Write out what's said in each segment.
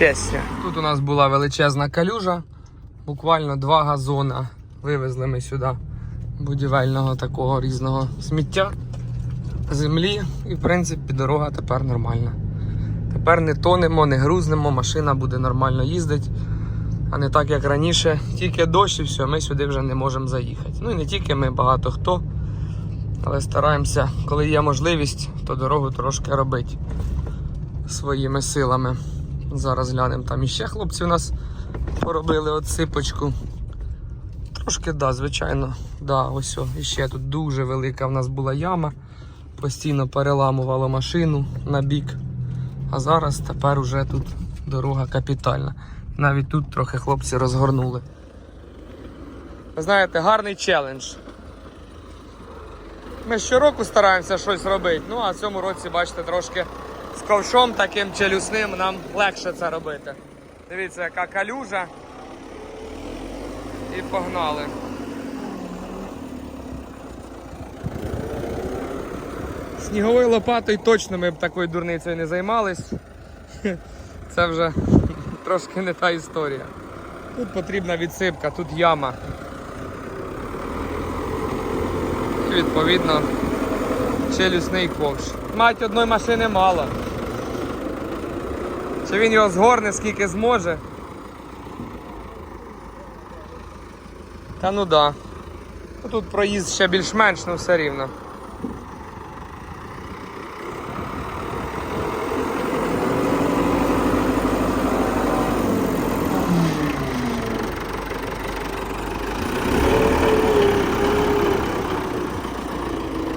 пісня. Тут у нас була величезна калюжа, буквально два газона вивезли ми сюди будівельного такого різного сміття, землі, і в принципі дорога тепер нормальна. Тепер не тонемо, не грузнемо, машина буде нормально їздити, а не так як раніше. Тільки дощ і все, ми сюди вже не можемо заїхати. Ну і не тільки ми, багато хто. Але стараємося, коли є можливість, то дорогу трошки робити своїми силами. Зараз глянемо, там іще хлопці у нас поробили отсипочку. Трошки, да, звичайно, да, ось о, іще тут дуже велика в нас була яма. Постійно переламувало машину на бік. А зараз тепер уже тут дорога капітальна. Навіть тут трохи хлопці розгорнули. Ви знаєте, гарний челендж. Ми щороку стараємося щось робити. Ну а в цьому році, бачите, трошки з ковшом таким челюсним нам легше це робити. Дивіться, яка калюжа. І погнали. Сніговою лопатою точно ми б такою дурницею не займались. Це вже трошки не та історія. Тут потрібна відсипка, тут яма. І відповідно челюсний ковш. Мать одної машини мало. Чи він його згорне скільки зможе? Та ну да. Ну, Тут проїзд ще більш-менш, ну все рівно.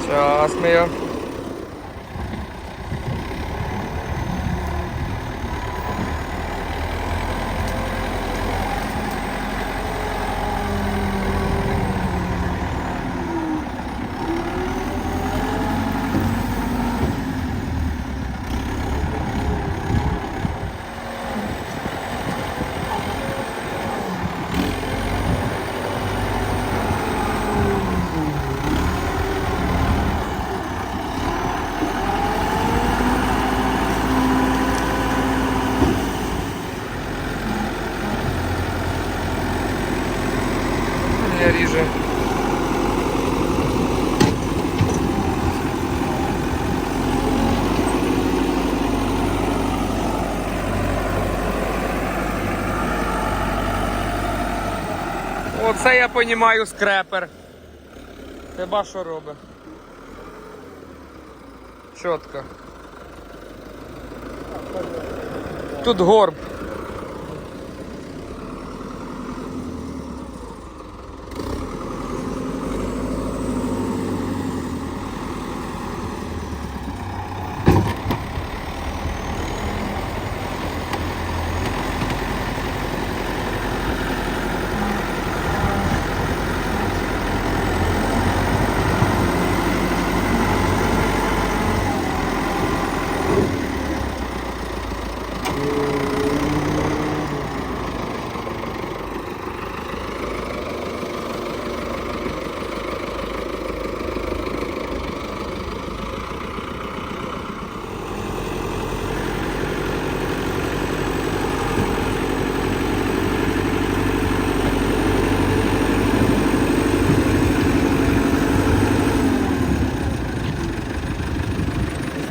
Час ми його. Не ріже. Оце я понімаю скрепер. Хіба що робить? Чітко. Тут горб.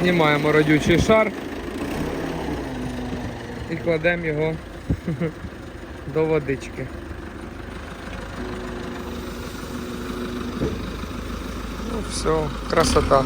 Знімаємо родючий шар і кладемо його до водички. Ну все, красота.